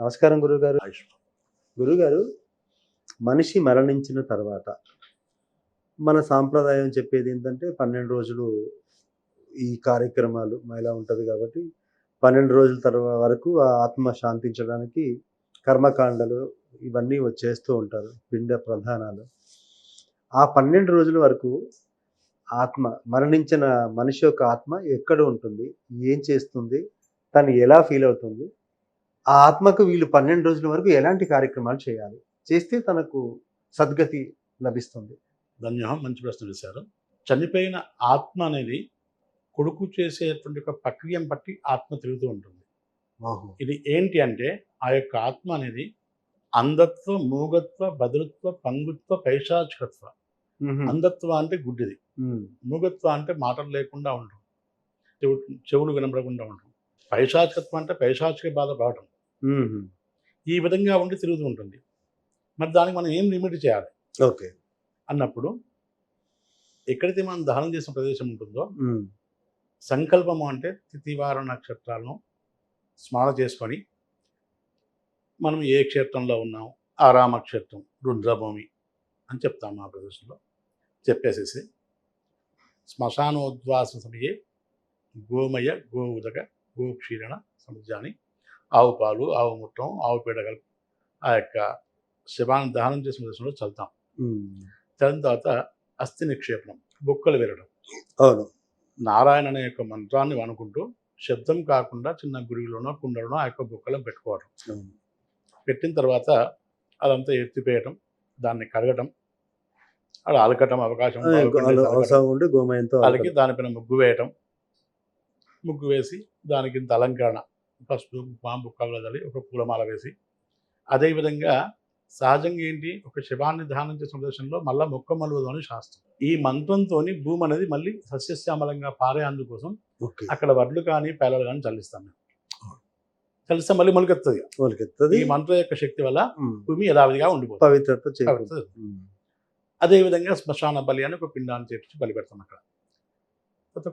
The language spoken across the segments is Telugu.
నమస్కారం గురుగారు గురుగారు మనిషి మరణించిన తర్వాత మన సాంప్రదాయం చెప్పేది ఏంటంటే పన్నెండు రోజులు ఈ కార్యక్రమాలు ఇలా ఉంటుంది కాబట్టి పన్నెండు రోజుల తర్వాత వరకు ఆ ఆత్మ శాంతించడానికి కర్మకాండలు ఇవన్నీ చేస్తూ ఉంటారు పిండ ప్రధానాలు. ఆ పన్నెండు రోజుల వరకు ఆత్మ మరణించిన మనిషి యొక్క ఆత్మ ఎక్కడ ఉంటుంది ఏం చేస్తుంది తను ఎలా ఫీల్ అవుతుంది ఆ ఆత్మకు వీళ్ళు పన్నెండు రోజుల వరకు ఎలాంటి కార్యక్రమాలు చేయాలి? చేస్తే తనకు సద్గతి లభిస్తుంది. ధన్యవాదం మంచి ప్రశ్న వేశారు. చనిపోయిన ఆత్మ అనేది కొడుకు చేసేటువంటి ఒక ప్రక్రియను బట్టి ఆత్మ తిరుగుతూ ఉంటుంది. ఇది ఏంటి అంటే ఆ యొక్క ఆత్మ అనేది అంధత్వ మూగత్వ బదులుత్వ పంగుత్వ పైశాచికత్వ. అంధత్వ అంటే గుడ్డిది. మూగత్వ అంటే మాటలు లేకుండా ఉండడం చెవు చెవులు వినపడకుండా ఉండడం పైశాచికత్వం అంటే పైశాచిక బాధ పడటం. ఈ విధంగా ఉండి తిరుగుతూ ఉంటుంది. మరి దానికి మనం ఏం లిమిట్ చేయాలి? ఓకే. అన్నప్పుడు ఎక్కడైతే మనం దహనం చేసిన ప్రదేశం ఉంటుందో సంకల్పము అంటే తిథివార నక్షత్రాలను స్మరణ చేసుకొని మనం ఏ క్షేత్రంలో ఉన్నాం? ఆ రామక్షేత్రం రుద్రభూమి అని చెప్తాం మా ప్రదేశంలో. చెప్పేసేసి శ్మశానోద్వాస సమయే గోమయ గోవుదక గోక్షీరణ సముద్రాన్ని ఆవు పాలు ఆవు ముట్టం ఆవు పేడ కలిపి ఆ యొక్క శవాన్ని దహనం చేసిన ప్రదేశంలో చల్తాం. చల్లిన తర్వాత అస్థి నిక్షేపణం బొక్కలు విరడం అవును. నారాయణ అనే యొక్క మంత్రాన్ని అనుకుంటూ శబ్దం కాకుండా చిన్న గుడిలోనో కుండలోనో ఆ యొక్క బుక్కలను పెట్టుకోవడం. పెట్టిన తర్వాత అదంతా ఎత్తిపేయటం దాన్ని కడగటం అలా అలకటం అవకాశం ఉంటే గోమయంతో అలికి దానిపైన ముగ్గు వేయటం. ముగ్గు వేసి దానికి ఇంత అలంకరణ. పసుపు కుంకుమ బుక్కలు చల్లి ఒక పూలమాల వేసి అదేవిధంగా సహజంగా ఏంటి? ఒక శివాన్ని ధ్యానం చేసిన ప్రదేశంలో మళ్ళా మొక్క మలువదు అని శాస్త్రం. ఈ మంత్రంతో భూమి అనేది మళ్ళీ సస్యశ్యామలంగా పారే అందుకోసం అక్కడ వడ్లు కానీ పేలలు కానీ చల్లిస్తాం మేము. చల్లిస్తే మళ్ళీ మొలకెత్తుంది వాళ్ళకెత్తది ఈ మంత్రం యొక్క శక్తి వల్ల భూమి యథావిధిగా ఉండిపోతుంది. పవిత్రత అదేవిధంగా శ్మశాన బలి అని ఒక పిండాన్ని చేపించి బలి పెడతాం అక్కడ.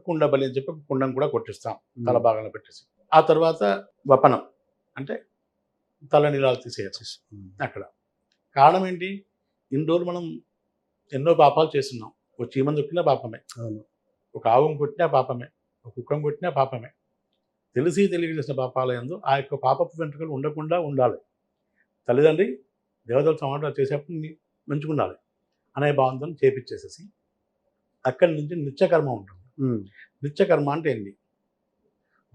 కుండ బలి అని చెప్పి ఒక కుండం కూడా కొట్టిస్తాం. తల భాగంలో పెట్టేసి. ఆ తర్వాత వపనం అంటే తల నీలాలు తీసేయచ్చు అక్కడ. కారణం ఏంటి? ఇన్ని రోజులు మనం ఎన్నో పాపాలు చేస్తున్నాం. ఒక చీమను దొక్కినా పాపమే. అవును. ఒక ఆవును కొట్టినా పాపమే. ఒక కుక్కను కొట్టినా పాపమే. తెలిసి తెలియక చేసిన పాపాల యందు ఆ యొక్క పాపపు వెంట్రుకలు ఉండకుండా ఉండాలి. తల్లిదండ్రి దేవతల సమాటం చేసేప్పుడు ని- మంచుకుండాలి అనే భావంతో చేపించేసేసి అక్కడి నుంచి నిత్యకర్మ ఉంటుంది. నిత్యకర్మ అంటే ఏంటి?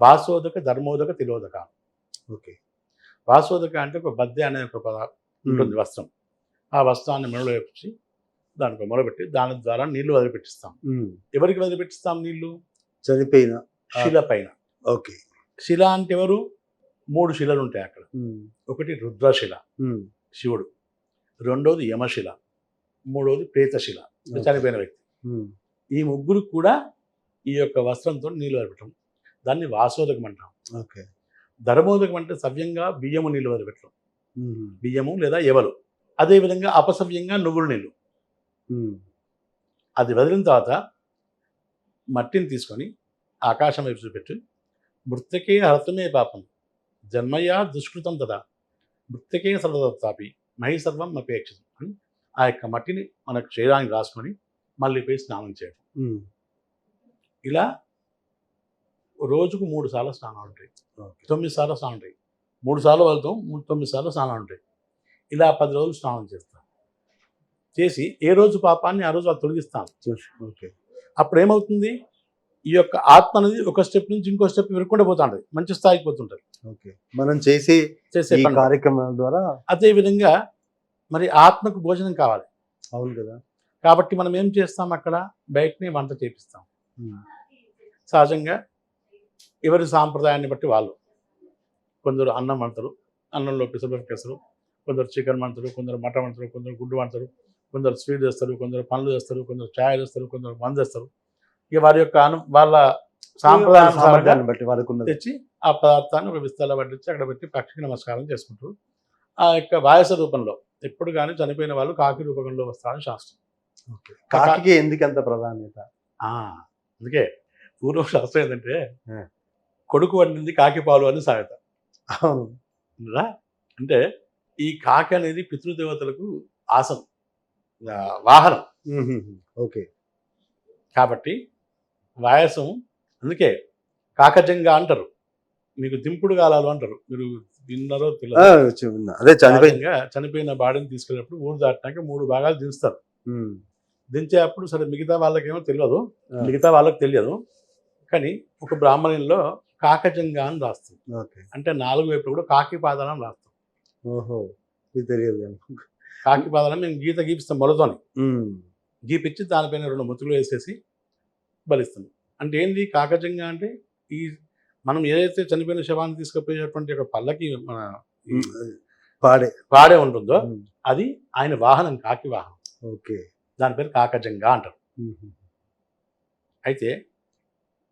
వాసోదక ధర్మోదక తిలోదక. ఓకే. వాసోదక అంటే ఒక బద్దె అనే ఒక పద ఉంటుంది వస్త్రం. ఆ వస్త్రాన్ని మెడలో వేపించి దానికి మొదలుపెట్టి దాని ద్వారా నీళ్ళు వదిలిపెట్టిస్తాం. ఎవరికి వదిలిపెట్టిస్తాం నీళ్ళు? చనిపోయిన. శిల పైన. ఓకే. శిల అంటే ఎవరు? మూడు శిలలు ఉంటాయి అక్కడ. ఒకటి రుద్రశిల శివుడు. రెండోది యమశిల మూడోది ప్రేతశిల. చనిపోయిన వ్యక్తి. ఈ ముగ్గురు కూడా ఈ యొక్క వస్త్రంతో నీళ్ళు వదిలిపెట్టడం. దాన్ని వాసోదకం అంటాం. ఓకే. ధర్మోదకం అంటే సవ్యంగా బియ్యము నీళ్ళు వదిలిపెట్టడం. బియ్యము లేదా ఎవలు. అదేవిధంగా అపసవ్యంగా నువ్వుల నీళ్ళు. అది వదిలిన తర్వాత మట్టిని తీసుకొని ఆకాశం వైపు చూపెట్టి మృతికే హరతమే పాపం. జన్మయా దుష్కృతం తదా. మృతికే సర్వదత్తాపి మహి సర్వం అపేక్షితం అని ఆ యొక్క మట్టిని మనకు శరీరానికి రాసుకొని మళ్ళీ పోయి స్నానం చేయడం. ఇలా రోజుకు మూడు సార్లు స్నానాలు ఉంటాయి. తొమ్మిది సార్లు స్నానం ఉంటాయి. మూడు సార్లు వెళ్తాం మూడు తొమ్మిది సార్లు స్నానాలు ఉంటాయి. ఇలా పది రోజులు స్నానం చేస్తాం. చేసి ఏ రోజు పాపాన్ని ఆ రోజు అది తొలగిస్తాం. ఓకే. అప్పుడు ఏమవుతుంది? ఈ యొక్క ఆత్మ అనేది ఒక స్టెప్ నుంచి ఇంకో స్టెప్ విరుక్కుంటూ పోతుంటది. మంచి స్థాయికి పోతుంటది. ఓకే. మనం చేసే చేసే. కార్యక్రమాల ద్వారా అదే విధంగా మరి ఆత్మకు భోజనం కావాలి. అవును కదా. కాబట్టి మనం ఏం చేస్తాం అక్కడ? బయటనే వంట చేపిస్తాం. సహజంగా ఎవరి సాంప్రదాయాన్ని బట్టి వాళ్ళు. కొందరు అన్నం వంటరు అన్నంలో పిసలు పెసరు కొందరు చికెన్ వంటరు కొందరు మటన్ వంటరు కొందరు గుడ్డు వంటరు కొందరు స్వీట్ చేస్తారు కొందరు పండ్లు చేస్తారు కొందరు ఛాయ్ చేస్తారు కొందరు మందు చేస్తారు. ఇక వారి యొక్క అను వాళ్ళ సామర్థ్యాన్ని బట్టి వాళ్ళకు తెచ్చి ఆ పదార్థాన్ని ఒక విస్తరలో పట్టించి అక్కడ పెట్టి పక్షికి నమస్కారం చేసుకుంటారు. ఆ యొక్క వాయస రూపంలో ఎప్పుడు కానీ చనిపోయిన వాళ్ళు కాకి రూపంలో వస్తారని శాస్త్రం. కాకికి ఎందుకు అంత ప్రాధాన్యత? ఆ, అందుకే పూర్వ శాస్త్రం ఏంటంటే. కొడుకు వండింది కాకి పాలు అని సామెత. అవును? అంటే ఈ కాకి అనేది పితృదేవతలకు ఆసనం. వాహనం. ఓకే. కాబట్టి వాయసం అందుకే కాకజంగా అంటారు. మీకు దింపుడు గాలాలు అంటారు. మీరు విన్నారో అదే సహజంగా చనిపోయిన బాడీని తీసుకెళ్ళినప్పుడు ఊరు దాటినాక మూడు భాగాలు దించుతారు. దించేటప్పుడు సరే మిగతా వాళ్ళకేమో తెలియదు. మిగతా వాళ్ళకి తెలియదు. కానీ ఒక బ్రాహ్మణుల్లో కాకజంగా అని రాస్తుంది ఓకే అంటే నాలుగు వైపులు కూడా కాకి పాదాలని రాస్తాం ఓహో ఇది తెలియదు. కాకి పాదాలని మేము గీత గీపిస్తాం మొలతోని ఉమ్. గీపిచ్చి దానిపైన రెండు ముతులు వేసేసి బలిస్తాం అంటే ఏంది కాకజంగా అంటే ఈ మనం ఏదైతే చనిపోయిన శవాన్ని తీసుకుపోయేటువంటి ఒక పల్లకి మన. పాడే పాడే ఉంటుందో. అది ఆయన వాహనం కాకి వాహనం ఓకే దాని పేరు కాకజంగా అంటారు. అయితే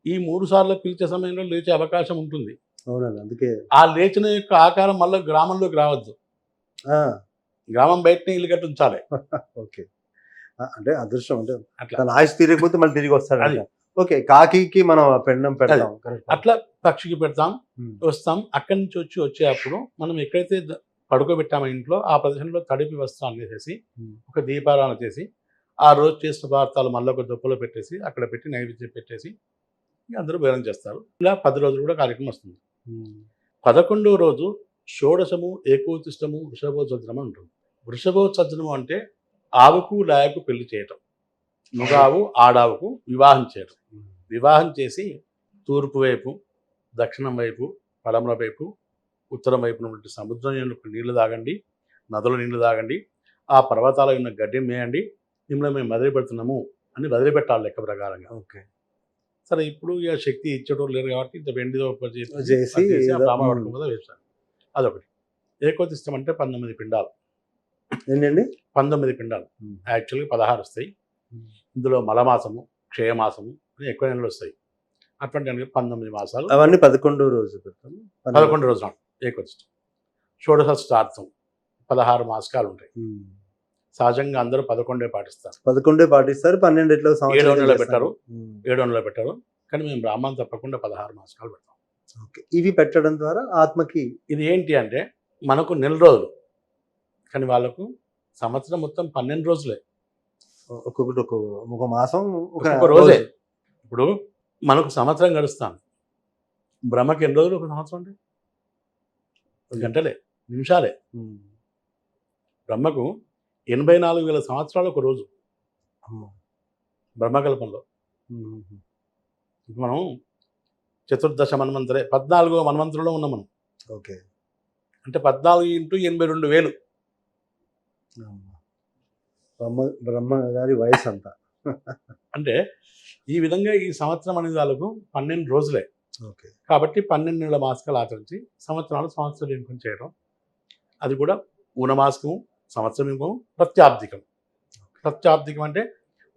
ఈ మూడు సార్లు పిలిచే సమయంలో లేచే అవకాశం ఉంటుంది. అవునండి అందుకే. ఆ లేచిన యొక్క ఆకారం మళ్ళీ గ్రామంలోకి రావద్దు. గ్రామం బయటనే ఇల్లు కట్టి ఉంచాలి ఓకే అంటే అదృష్టం అంటే అట్లా. ఆయుష్ తీరకపోతే మళ్ళీ తిరిగి వస్తాడు అది. ఓకే కాకి మనం పెండం పెడతాం. అట్లా పక్షికి పెడతాం. వస్తాం. అక్కడి నుంచి వచ్చి వచ్చేటప్పుడు మనం ఎక్కడైతే పడుకోబెట్టామో ఇంట్లో ఆ ప్రదేశంలో తడిపి వస్తాం వేసేసి. ఒక దీపారాధన చేసి ఆ రోజు చేసిన పదార్థాలు మళ్ళీ ఒక దుప్పలో పెట్టేసి అక్కడ పెట్టి నైవేద్యం పెట్టేసి అందరూ భోజనం చేస్తారు. ఇలా పది రోజులు కూడా కార్యక్రమం వస్తుంది. పదకొండవ రోజు షోడశము ఏకోతిష్టము వృషభోత్సజనం అని ఉంటుంది. వృషభోత్సజనం అంటే ఆవుకు లాయకు పెళ్ళి చేయటం. మగావు ఆడావుకు వివాహం చేయటం. వివాహం చేసి తూర్పు వైపు దక్షిణం వైపు పడమర వైపు ఉత్తరం వైపున ఉన్నటువంటి సముద్రం యొక్క నీళ్ళు తాగండి నదుల నీళ్ళు తాగండి ఆ పర్వతాల ఉన్న గడ్డి మేయండి మిమ్మల్ని మేము వదిలిపెడుతున్నాము అని వదిలిపెట్టాలి లెక్క ప్రకారంగా. ఓకే. సరే ఇప్పుడు ఇక శక్తి ఇచ్చేటోళ్ళు లేరు కాబట్టి ఇంత వెండిదో ఒక చేసి చేసి అది చేసి ఆ ఏదో- బ్రాహ్మణ వర్గం మీద వేశారు అదొకటి. ఏకోతిష్టం అంటే పంతొమ్మిది పిండాలు. ఏంటండి? పంతొమ్మిది పిండాలు. యాక్చువల్గా పదహారు వస్తాయి. ఇందులో మలమాసము క్షయమాసము అని ఎక్కువ నెలలు వస్తాయి. అటువంటి దానికి పంతొమ్మిది మాసాలు. అవన్నీ పదకొండో రోజు పెడతాం పదకొండు రోజులు. ఏకొచ్చి షోడశార్థం పదహారు మాసకాలు ఉంటాయి. సహజంగా అందరూ పదకొండే పాటిస్తారు. పదకొండే పాటిస్తారు పన్నెండు ఎట్లా ఏడో చేస్తారు. పెట్టారు. ఏడు వందలు పెట్టారు. కానీ మేము బ్రాహ్మణం తప్పకుండా పదహారు మాసకాలు పెడతాం. ఓకే. ఇవి పెట్టడం ద్వారా ఆత్మకి ఇది ఏంటి అంటే మనకు నెల రోజులు. కానీ వాళ్ళకు సంవత్సరం మొత్తం పన్నెండు రోజులే. ఒక్కొక్కటి ఒక ఒక మాసం ఒక ఒక్కొక్క రోజే. ఇప్పుడు మనకు సంవత్సరం గడుస్తాం బ్రహ్మకి ఎన్ని రోజులు ఒక సంవత్సరం అంటే? గంటలే. నిమిషాలే. బ్రహ్మకు ఎనభై నాలుగు వేల సంవత్సరాలు ఒక రోజు. బ్రహ్మకల్పంలో. మనం చతుర్దశ మన్వంతరే పద్నాలుగో మన్వంతరంలో ఉన్నాం మనం. ఓకే. అంటే పద్నాలుగు ఇంటూ ఎనభై రెండు వేలు. బ్రహ్మ బ్రహ్మ గారి వయసు అంతా. అంటే ఈ విధంగా ఈ సంవత్సరం అనేది వాళ్ళకు పన్నెండు రోజులే. ఓకే. కాబట్టి పన్నెండు నెలల మాసకాలు ఆచరించి సంవత్సరాలు సంవత్సరం చేయడం. అది కూడా ఊనమాసకము సంవత్సరం ఇంకం ప్రత్యాబ్దికం ప్రత్యాబ్దికం అంటే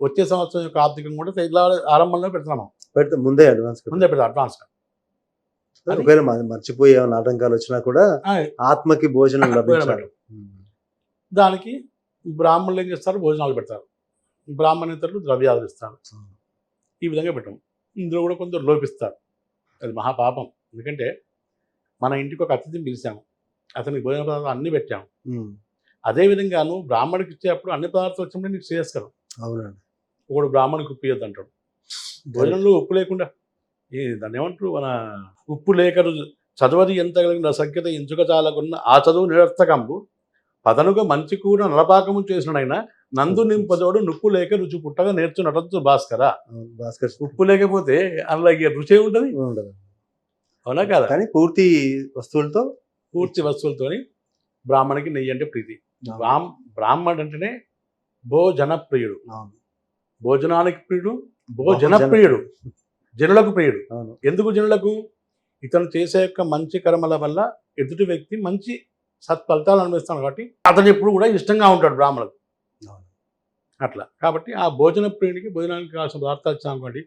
వచ్చే సంవత్సరం యొక్క ఆర్థికం కూడా ఇలా ఆరంభంలో పెడుతున్నాము. పెడితే ముందే అడ్వాన్స్ ముందే పెడతాం అడ్వాన్స్ ఒకవేళ మర్చిపోయే ఆటంకాలు వచ్చినా కూడా ఆత్మకి భోజనం లభించాలి. దానికి బ్రాహ్మణులు ఏం చేస్తారు? భోజనాలు పెడతారు. బ్రాహ్మణేతరులు ద్రవ్యాలు ఇస్తారు. ఈ విధంగా పెట్టాం ఇందులో కూడా కొందరు లోపిస్తారు. అది మహాపాపం. ఎందుకంటే మన ఇంటికి ఒక అతిథిని పిలిచాము. అతనికి భోజన పదార్థాలు అన్నీ పెట్టాము. ఉమ్. అదే విధంగాను బ్రాహ్మణుడికి ఇచ్చేటప్పుడు అన్ని పదార్థాలు వచ్చినప్పుడు నీకు శ్రేయస్కరం అవునండి. ఒకడు బ్రాహ్మణుడికి ఉప్పు ఇవ్వద్దు అంటాడు. భోజనంలో ఉప్పు లేకుండా ఈ దాన్ని ఏమంటారు? మన ఉప్పు లేక చదవది ఎంత కలిగిన సంఖ్యత ఎంచుక చాలకున్న ఆ చదువు నిరర్థకంబు. పదనుగా మంచి కూర నలపాకము చేసినైనా నందు నింపదోడు నుప్పు లేక రుచి పుట్టగా నేర్చు నటంతు భాస్కర. భాస్కర్ ఉప్పు లేకపోతే ఇక రుచి ఉంటుంది ఉండదు అవునా కదా? కానీ పూర్తి వస్తువులతో పూర్తి వస్తువులతోని బ్రాహ్మణికి నెయ్యి అంటే ప్రీతి. బ్రాహ్మ బ్రాహ్మణుడు అంటేనే భోజన ప్రియుడు అవును. భోజనానికి ప్రియుడు భోజన బహుజన- ప్రియుడు జనులకు ప్రియుడు. ఎందుకు జనులకు? ఇతను చేసే యొక్క మంచి కర్మల వల్ల ఎదుటి వ్యక్తి మంచి సత్ఫలితాలు అనుభవిస్తాడు కాబట్టి అతను ఎప్పుడు కూడా ఇష్టంగా ఉంటాడు బ్రాహ్మణులకు. అట్లా. కాబట్టి ఆ భోజన ప్రియుడికి భోజనానికి కావాల్సిన పదార్థాలు ఇచ్చాం అనుకోండి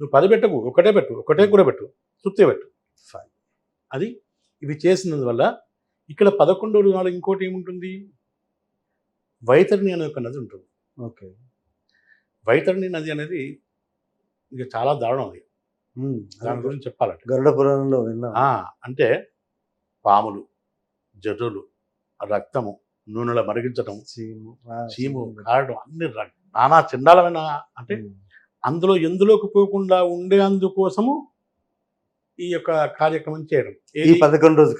నువ్వు పది పెట్టకు ఒకటే పెట్టు ఒకటే కూర పెట్టు తృప్తి పెట్టు. అది ఇవి చేసినందువల్ల ఇక్కడ పదకొండవ నాడు ఇంకోటి ఏముంటుంది? వైతరిణి అనే ఒక నది ఉంటుంది ఓకే వైతరిణి నది అనేది ఇక చాలా దారుణం అది. దాని గురించి చెప్పాలంటే గరుడ పురాణంలో అంటే పాములు జర్రులు రక్తము నూనెలో మరిగించటం చీము చీము. కారడం అన్ని నానా చండాలమైన అంటే. అందులో ఎందులోకి పోకుండా ఉండేందుకోసము ఈ యొక్క కార్యక్రమం చేయడం ఈ ఏది? పదకొండు రోజు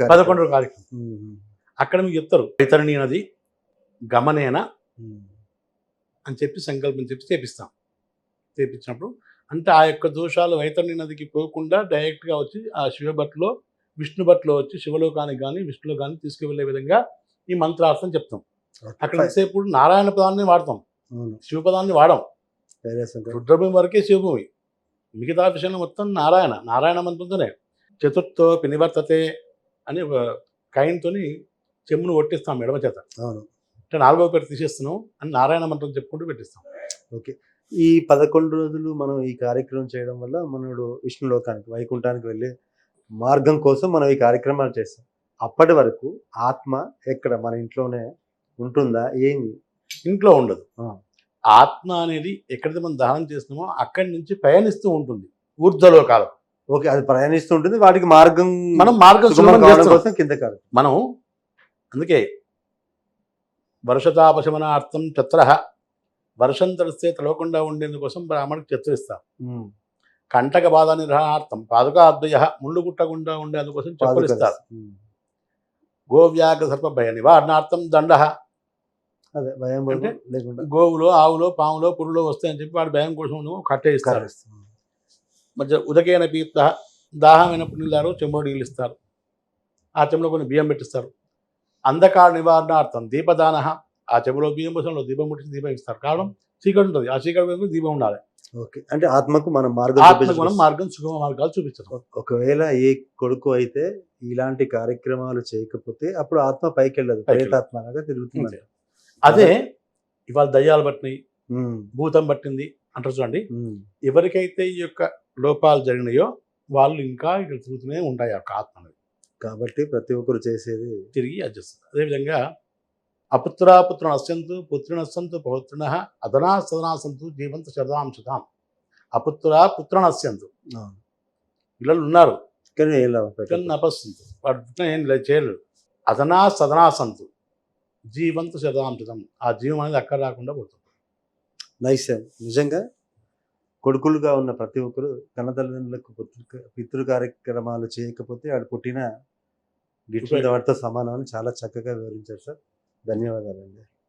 కార్యక్రమం. అక్కడ మీకు చెప్తారు వైతరణి నది గమనేన. అని చెప్పి సంకల్పం చెప్పి చేపిస్తాం. చేపించినప్పుడు అంటే ఆ యొక్క దోషాలు వైతరణి నదికి పోకుండా డైరెక్ట్గా వచ్చి ఆ శివభట్లో విష్ణు భట్లో వచ్చి శివలోకానికి కానీ విష్ణులో కానీ తీసుకువెళ్ళే విధంగా ఈ మంత్రార్థం చెప్తాం. అక్కడ ఎంతసేపు నారాయణ పదాన్ని వాడతాం. శివపదాన్ని వాడం. రుద్రభూమి వరకే శివభూమి. మిగతా విషయంలో మొత్తం నారాయణ నారాయణ మంత్రంతోనే. చతుర్థో పినివర్తతే అని ఒక కాయిన్తోని చెమ్మును కొట్టిస్తాం ఎడమ చేత. అవును. అంటే నాలుగో పేరు తీసేస్తున్నాం అని నారాయణ మంత్రం చెప్పుకుంటూ పెట్టిస్తాం. ఓకే. ఈ పదకొండు రోజులు మనం ఈ కార్యక్రమం చేయడం వల్ల మనడు విష్ణు లోకానికి వైకుంఠానికి వెళ్ళే మార్గం కోసం మనం ఈ కార్యక్రమాలు చేస్తాం. అప్పటి వరకు ఆత్మ ఎక్కడ మన ఇంట్లోనే ఉంటుందా? ఏమి ఇంట్లో ఉండదు. ఆత్మ అనేది ఎక్కడైతే మనం దహనం చేస్తున్నామో అక్కడి నుంచి పయనిస్తూ ఉంటుంది. ఊర్ధ్వలోకాలకు ఓకే అది ప్రయాణిస్తూ ఉంటుంది. వాటికి మార్గం మనం మార్గం. కోసం కింద కాదు మనం అందుకే వర్షతాపశమనార్థం చత్ర వర్షం తడిస్తే తడవకుండా ఉండేందుకోసం బ్రాహ్మణికి చత్ర ఇస్తాం. కంటక బాధ నిర్వహణార్థం పాదుకాద్వయ ముళ్ళు కుట్టకుండా ఉండేందుకోసం చెప్పులు ఇస్తారు. గోవ్యాఘ్ర సర్ప భయ నివారణార్థం దండ. గోవులో ఆవులో పాములో పురులో వస్తాయని చెప్పి వాడి భయం కోసం కట్టే ఇస్తారు. కరెక్ట్. మధ్య ఉదకైన పీత దాహమైనప్పుడు నీళ్ళారు చెంబులో నీళ్ళు ఇస్తారు ఆ చెంబులో కొన్ని బియ్యం పెట్టిస్తారు. అంధకార నివారణార్థం దీపదాన ఆ చెంబులో బియ్యం పోసంలో దీపం ముట్టించి దీపం ఇస్తారు కారణం చీకటి ఉంటుంది ఆ చీకటి దీపం ఉండాలి ఓకే అంటే ఆత్మకు మనం మార్గం ఆత్మకు మనం. మార్గం సుగమ మార్గాలు చూపించడం ఒకవేళ ఏ కొడుకు అయితే ఇలాంటి కార్యక్రమాలు చేయకపోతే అప్పుడు ఆత్మ పైకి వెళ్ళదు. ప్రేతాత్మలాగా తిరుగుతుంది. అదే ఇవాళ దయ్యాలు పట్టినాయి భూతం పట్టింది అంటారు చూడండి. ఎవరికైతే ఈ యొక్క లోపాలు జరిగినాయో వాళ్ళు ఇంకా ఇక్కడ తిరుగుతూనే ఉంటాయి ఆ యొక్క ఆత్మ అనేది. కాబట్టి ప్రతి ఒక్కరు చేసేది తిరిగి అడ్జస్ట్ అదేవిధంగా అపుత్రాపుత్ర నశ్యంతు పుత్రి నశ్యంతు పౌత్రిణ అదనా సదనా సంతు జీవంత శరదాం శతాం. అపుత్ర పుత్ర నశ్యంతు పిల్లలు ఉన్నారు. కానీ. నపస్సుంతు వాడు ఏం లేదు చేయలేరు అదనా సదనా సంతు జీవంత శరదాం శతం. ఆ జీవం అనేది అక్కడ రాకుండా పోతుంది. నైస్. నిజంగా కొడుకులుగా ఉన్న ప్రతి ఒక్కరు తల్లిదండ్రులకు పుత్రు పితృ కార్యక్రమాలు చేయకపోతే ఆడు పుట్టిన గిట్టిన వాటితో సమానం అని చాలా చక్కగా వివరించారు సార్. ధన్యవాదాలండి.